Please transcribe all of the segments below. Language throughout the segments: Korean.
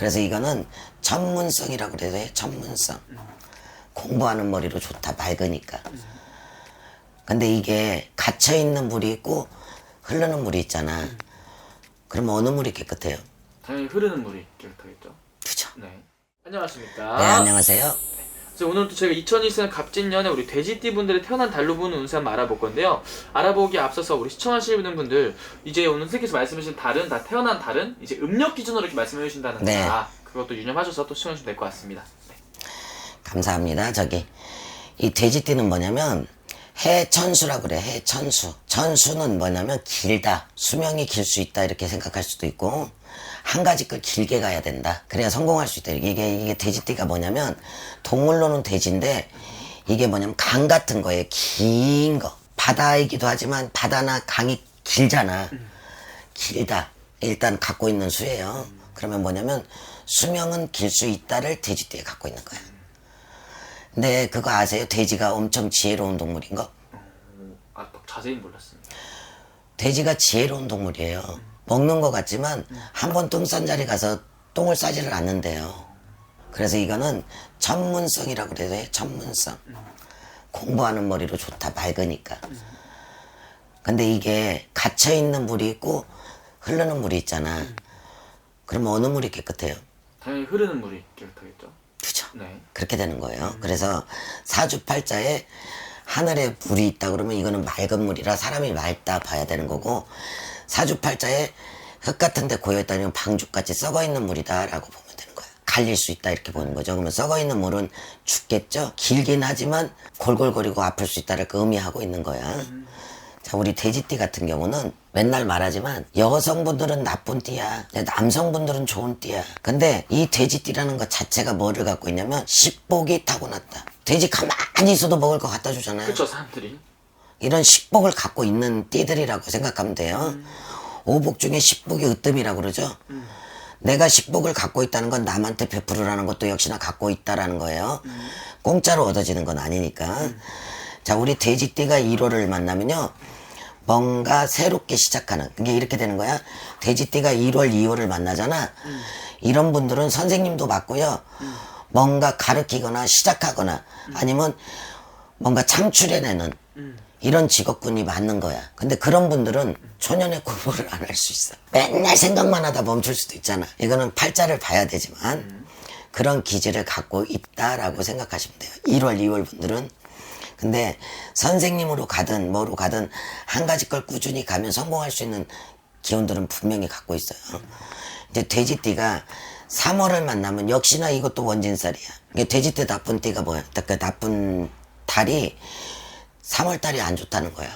그래서 이거는 전문성이라고 그래야 돼 전문성 공부하는 머리로 좋다 맑으니까 근데 이게 갇혀 있는 물이 있고 흐르는 물이 있잖아 그러면 어느 물이 깨끗해요? 당연히 흐르는 물이 깨끗하겠죠. 그죠? 네. 안녕하십니까. 네 안녕하세요 그래서 오늘 또 저희가 2024년 갑진년에 우리 돼지띠 분들의 태어난 달로 보는 운세 한번 알아볼 건데요. 알아보기 앞서서 우리 시청하시는 분들 이제 오늘 선생님께서 말씀하신 달은 다 태어난 달은 이제 음력 기준으로 이렇게 말씀해 주신다는 네. 거다. 그것도 유념하셔서 또 시청해 주시면 될 것 같습니다. 네. 감사합니다. 저기 이 돼지띠는 뭐냐면 해천수라고 그래. 해천수. 천수는 뭐냐면 길다. 수명이 길 수 있다 이렇게 생각할 수도 있고 한 가지 걸 길게 가야 된다. 그래야 성공할 수 있다. 이게 이게 돼지띠가 뭐냐면 동물로는 돼지인데 이게 뭐냐면 강 같은 거예요. 긴 거. 바다이기도 하지만 바다나 강이 길잖아. 길다. 일단 갖고 있는 수예요. 그러면 뭐냐면 수명은 길 수 있다를 돼지띠에 갖고 있는 거야. 근데 그거 아세요? 돼지가 엄청 지혜로운 동물인 거? 아, 또 자세히 몰랐습니다. 돼지가 지혜로운 동물이에요. 먹는 것 같지만 한 번 똥 싼 자리 가서 똥을 싸지를 않는데요. 그래서 이거는 전문성이라고 그래야 돼. 전문성. 공부하는 머리로 좋다. 맑으니까. 근데 이게 갇혀 있는 물이 있고 흐르는 물이 있잖아. 그러면 어느 물이 깨끗해요? 당연히 흐르는 물이 깨끗하겠죠. 그죠? 네. 그렇게 되는 거예요. 그래서 사주팔자에 하늘에 물이 있다 그러면 이거는 맑은 물이라 사람이 맑다 봐야 되는 거고 사주팔자에 흙 같은 데 고여있다 면 방죽같이 썩어 있는 물이다 라고 보면 되는 거예요. 갈릴 수 있다 이렇게 보는 거죠. 그러면 썩어 있는 물은 죽겠죠. 길긴 하지만 골골거리고 아플 수 있다를 그 의미하고 있는 거야. 자, 우리 돼지띠 같은 경우는 맨날 말하지만 여성분들은 나쁜 띠야. 남성분들은 좋은 띠야. 근데 이 돼지띠라는 것 자체가 뭐를 갖고 있냐면 식복이 타고났다. 돼지 가만히 있어도 먹을 거 갖다 주잖아요. 그렇죠, 사람들이. 이런 식복을 갖고 있는 띠들이라고 생각하면 돼요. 오복 중에 식복이 으뜸이라고 그러죠. 내가 식복을 갖고 있다는 건 남한테 베풀으라는 것도 역시나 갖고 있다라는 거예요. 공짜로 얻어지는 건 아니니까. 자, 우리 돼지띠가 1호를 만나면요. 뭔가 새롭게 시작하는. 이게 이렇게 되는 거야. 돼지띠가 1월, 2월을 만나잖아. 이런 분들은 선생님도 맞고요. 뭔가 가르치거나 시작하거나 아니면 뭔가 창출해내는 이런 직업군이 맞는 거야. 근데 그런 분들은 초년에 공부를 안 할 수 있어. 맨날 생각만 하다 멈출 수도 있잖아. 이거는 팔자를 봐야 되지만 그런 기질을 갖고 있다라고 생각하시면 돼요. 1월, 2월 분들은. 근데 선생님으로 가든 뭐로 가든 한 가지 걸 꾸준히 가면 성공할 수 있는 기운들은 분명히 갖고 있어요. 이제 돼지띠가 3월을 만나면 역시나 이것도 원진살이야. 이게 돼지띠 나쁜 띠가 뭐야? 그 나쁜 달이 3월 달이 안 좋다는 거야.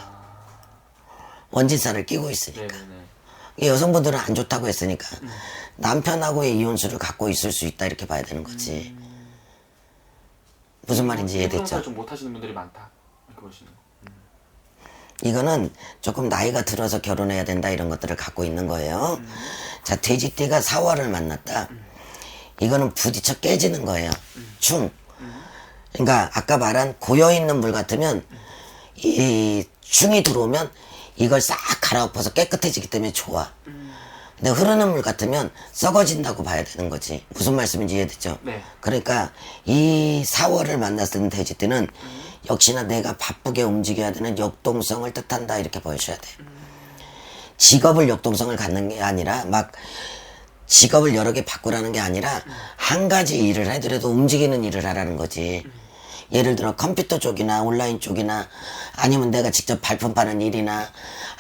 원진살을 끼고 있으니까. 네네네. 이 여성분들은 안 좋다고 했으니까 남편하고의 이혼수를 갖고 있을 수 있다 이렇게 봐야 되는 거지. 무슨 말인지 이해됐죠? 좀 못하시는 분들이 많다. 이렇게 보시는 거. 이거는 조금 나이가 들어서 결혼해야 된다 이런 것들을 갖고 있는 거예요. 자, 돼지띠가 사월을 만났다. 이거는 부딪혀 깨지는 거예요. 충. 그러니까 아까 말한 고여 있는 물 같으면 이 충이 들어오면 이걸 싹 갈아엎어서 깨끗해지기 때문에 좋아. 근데 흐르는 물 같으면 썩어진다고 봐야 되는 거지. 무슨 말씀인지 이해됐죠? 네. 그러니까 이 4월을 만났을 돼지 때는 역시나 내가 바쁘게 움직여야 되는 역동성을 뜻한다 이렇게 보여줘야 돼. 직업을 역동성을 갖는 게 아니라 막 직업을 여러 개 바꾸라는 게 아니라 한 가지 일을 하더라도 움직이는 일을 하라는 거지. 예를 들어 컴퓨터 쪽이나 온라인 쪽이나 아니면 내가 직접 발품 파는 일이나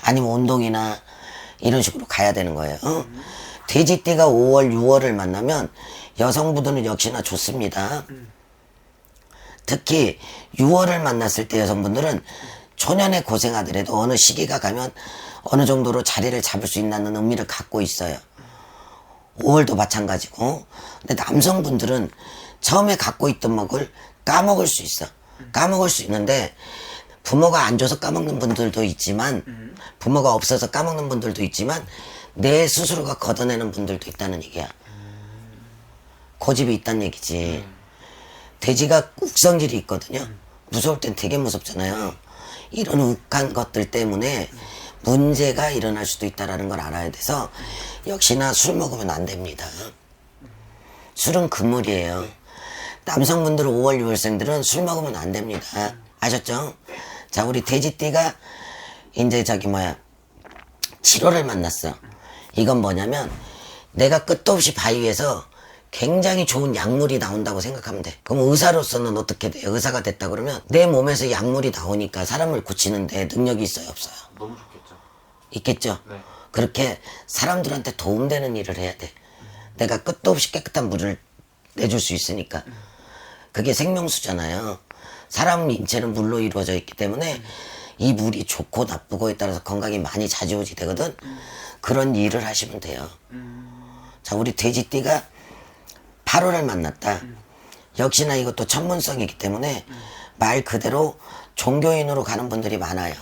아니면 운동이나 이런 식으로 가야 되는 거예요. 어? 돼지띠가 5월, 6월을 만나면 여성분들은 역시나 좋습니다. 특히 6월을 만났을 때 여성분들은 초년에 고생하더라도 어느 시기가 가면 어느 정도로 자리를 잡을 수 있다는 의미를 갖고 있어요. 5월도 마찬가지고. 근데 남성분들은 처음에 갖고 있던 먹을 까먹을 수 있어. 까먹을 수 있는데 부모가 안 줘서 까먹는 분들도 있지만 부모가 없어서 까먹는 분들도 있지만 내 스스로가 걷어내는 분들도 있다는 얘기야. 고집이 있다는 얘기지. 돼지가 욱성질이 있거든요. 무서울 땐 되게 무섭잖아요. 이런 욱한 것들 때문에 문제가 일어날 수도 있다라는 걸 알아야 돼서 역시나 술 먹으면 안 됩니다. 술은 금물이에요. 남성분들 5월 6월생들은 술 먹으면 안 됩니다. 아셨죠? 자, 우리 돼지띠가 이제 저기 뭐야 7월을 만났어. 이건 뭐냐면 내가 끝도 없이 바위에서 굉장히 좋은 약물이 나온다고 생각하면 돼. 그럼 의사로서는 어떻게 돼요? 의사가 됐다 그러면 내 몸에서 약물이 나오니까 사람을 고치는데 능력이 있어요, 없어요? 너무 좋겠죠. 있겠죠? 네. 그렇게 사람들한테 도움되는 일을 해야 돼. 내가 끝도 없이 깨끗한 물을 내줄 수 있으니까. 그게 생명수잖아요. 사람 인체는 물로 이루어져 있기 때문에 이 물이 좋고 나쁘고에 따라서 건강이 많이 좌지우지 되거든. 그런 일을 하시면 돼요. 자, 우리 돼지띠가 8월을 만났다. 역시나 이것도 천문성이기 때문에 말 그대로 종교인으로 가는 분들이 많아요.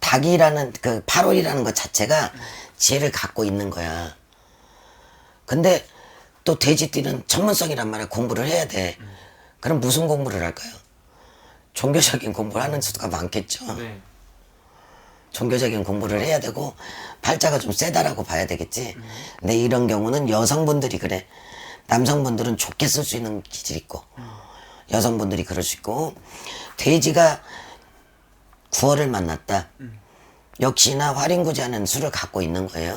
닭이라는 그 8월이라는 것 자체가 지혜를 갖고 있는 거야. 근데 또 돼지띠는 전문성이란 말에 공부를 해야 돼. 그럼 무슨 공부를 할까요? 종교적인 공부를 하는 수가 많겠죠. 네. 종교적인 공부를 해야 되고 팔자가 좀 세다라고 봐야 되겠지. 근데 이런 경우는 여성분들이 그래. 남성분들은 좋게 쓸 수 있는 기질이 있고 여성분들이 그럴 수 있고 돼지가 9월을 만났다. 역시나 활인구자는 수를 갖고 있는 거예요.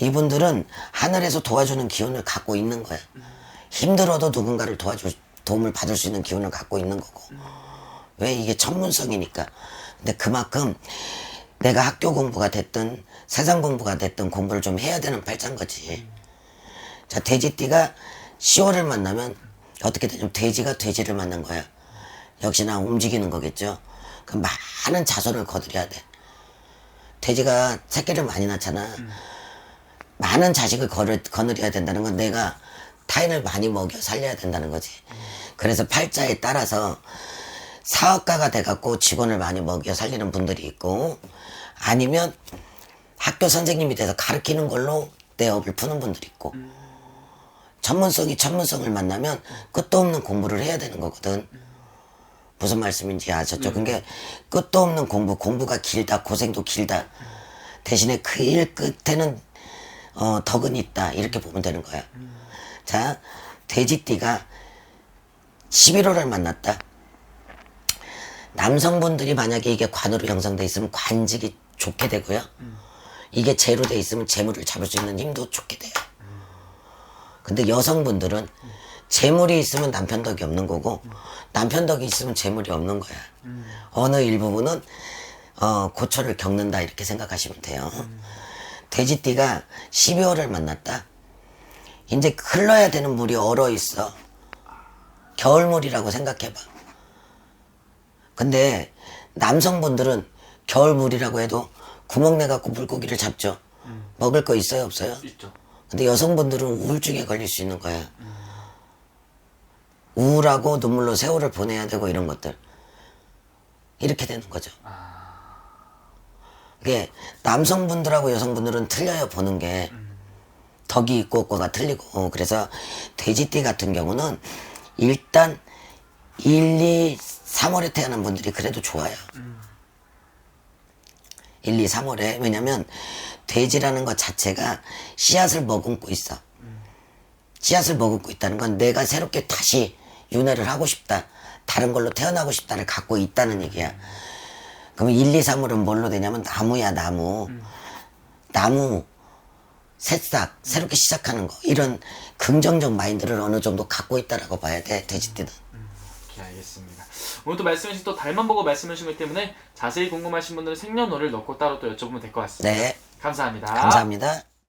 이분들은 하늘에서 도와주는 기운을 갖고 있는 거야. 힘들어도 누군가를 도와줄 도움을 받을 수 있는 기운을 갖고 있는 거고. 왜 이게 전문성이니까. 근데 그만큼 내가 학교 공부가 됐든 세상 공부가 됐든 공부를 좀 해야 되는 팔자인 거지. 자, 돼지띠가 10월을 만나면 어떻게 되냐면 돼지가 돼지를 만난 거야. 역시나 움직이는 거겠죠. 그 많은 자손을 거들여야 돼. 돼지가 새끼를 많이 낳잖아. 많은 자식을 거를, 거느려야 된다는 건 내가 타인을 많이 먹여 살려야 된다는 거지. 그래서 팔자에 따라서 사업가가 돼갖고 직원을 많이 먹여 살리는 분들이 있고 아니면 학교 선생님이 돼서 가르치는 걸로 내 업을 푸는 분들이 있고 전문성이 전문성을 만나면 끝도 없는 공부를 해야 되는 거거든. 무슨 말씀인지 아셨죠? 그게 끝도 없는 공부, 공부가 길다, 고생도 길다. 대신에 그 일 끝에는 어, 덕은 있다. 이렇게 보면 되는 거야. 자, 돼지띠가 11월을 만났다. 남성분들이 만약에 이게 관으로 형성돼 있으면 관직이 좋게 되고요. 이게 재로 돼 있으면 재물을 잡을 수 있는 힘도 좋게 돼요. 근데 여성분들은 재물이 있으면 남편 덕이 없는 거고 남편 덕이 있으면 재물이 없는 거야. 어느 일부분은 어, 고초를 겪는다 이렇게 생각하시면 돼요. 돼지띠가 12월을 만났다. 이제 흘러야 되는 물이 얼어 있어. 겨울물이라고 생각해봐. 근데 남성분들은 겨울물이라고 해도 구멍 내 갖고 물고기를 잡죠. 먹을 거 있어요, 없어요? 있죠. 근데 여성분들은 우울증에 걸릴 수 있는 거야. 우울하고 눈물로 세월을 보내야 되고 이런 것들. 이렇게 되는 거죠. 이게 남성분들하고 여성분들은 틀려요, 보는 게. 덕이 있고 없고가 틀리고. 그래서 돼지띠 같은 경우는 일단 1, 2, 3월에 태어난 분들이 그래도 좋아요. 1, 2, 3월에. 왜냐면 돼지라는 것 자체가 씨앗을 머금고 있어. 씨앗을 머금고 있다는 건 내가 새롭게 다시 윤회를 하고 싶다. 다른 걸로 태어나고 싶다를 갖고 있다는 얘기야. 그럼 1, 2, 3월은 뭘로 되냐면 나무야, 나무. 나무, 새싹, 새롭게 시작하는 거. 이런 긍정적 마인드를 어느 정도 갖고 있다라고 봐야 돼, 돼지띠는. 오케이, 알겠습니다. 오늘 또 말씀해주신 또 달만 보고 말씀해주신 것 때문에 자세히 궁금하신 분들은 생년월일 넣고 따로 또 여쭤보면 될 것 같습니다. 네, 감사합니다. 감사합니다.